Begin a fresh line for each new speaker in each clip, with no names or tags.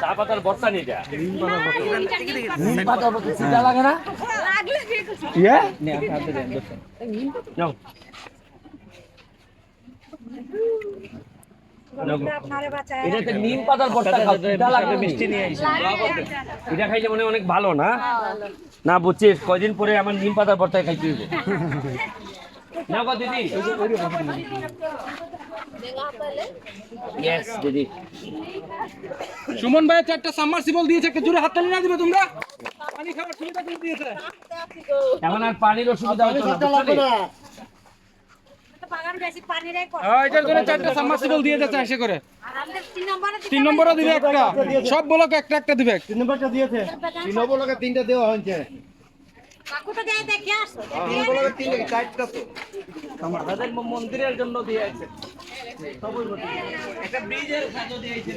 চা পাতার বর্ষা নিয়ে যা।
নিম পাতা সিধা লাগে না ইয়ে নিম পাতার বর্ষা সিধা
মিষ্টি নিয়ে এটা খাইলে মনে হয় অনেক ভালো না? না বুঝছিস কয়দিন পরে আমার নিম পাতার ভর্তা খাইতে হইব দিদি। দিদি।
সুমন ভাই চারটা সাবমার্সিবল দিয়েছে একটা জোরে হাততালি না দিবে তোমরা? পানি খাবার সুবিধা করে দিয়েছে।
এখন আর পানির অসুবিধা হচ্ছে না বুঝছ নি?
হ্যাঁ, এটার জন্য চারটা সাবমার্সিবল দিয়ে যাচ্ছে এসে করে। তিন নম্বরও দিবে একটা। সব ব্লক একটা একটা দিবে।
তিন নম্বরটা দিয়েছে। তিন নম্বরকে তিনটা দেওয়া হয়েছে।
মন্দিরের জন্য দিয়েছে একটা ব্রিজের সাজো দিয়েছে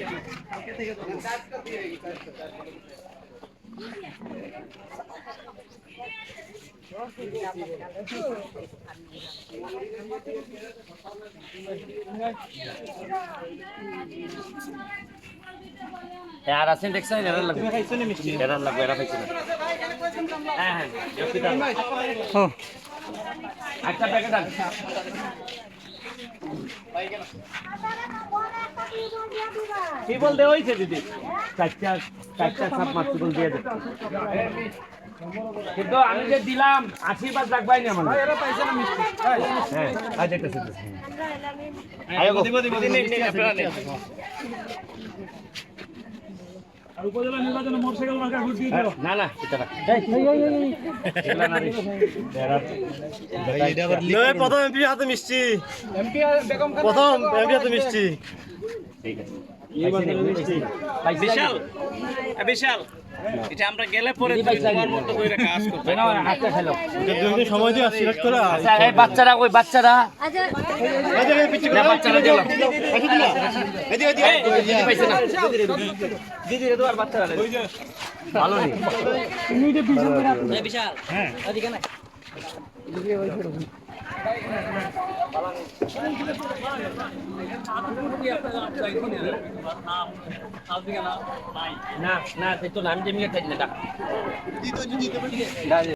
হ্যাঁ, আর আছেন দেখছেন এরা লাগবে। এরা লাগবে এরা খাইছে হ্যাঁ। হ্যাঁ জসিদা। একটা প্যাকেট আন কি বলতে হয়েছে দিদি চারটা দিয়ে দেন কিন্তু আমি যে দিলাম আশীর্বাদ রাখবাই না মানে হ্যাঁ আজ একটা আয়ো দিব দিব দিন নিন আপনারা নিন না না এটা রাখ। এগুলা না রে।
প্রথম এমপি হাতে মিষ্টি।
এমপি বেগম খান
প্রথম এমপি হাতে মিষ্টি।
ঠিক আছে।
বিশাল। বিশাল। এটা আমরা গেলে পরে। মতো করে কাজ করবে
সময় দিয়ে
আচ্ছা, এই বাচ্চারা ওই বাচ্চারা না, বাচ্চারা দিলাম দিদি পাইছে না
দিদি রে আর বাচ্চারা
ভালো নেই না না সেই তো নাম জমিয়ে থাকি না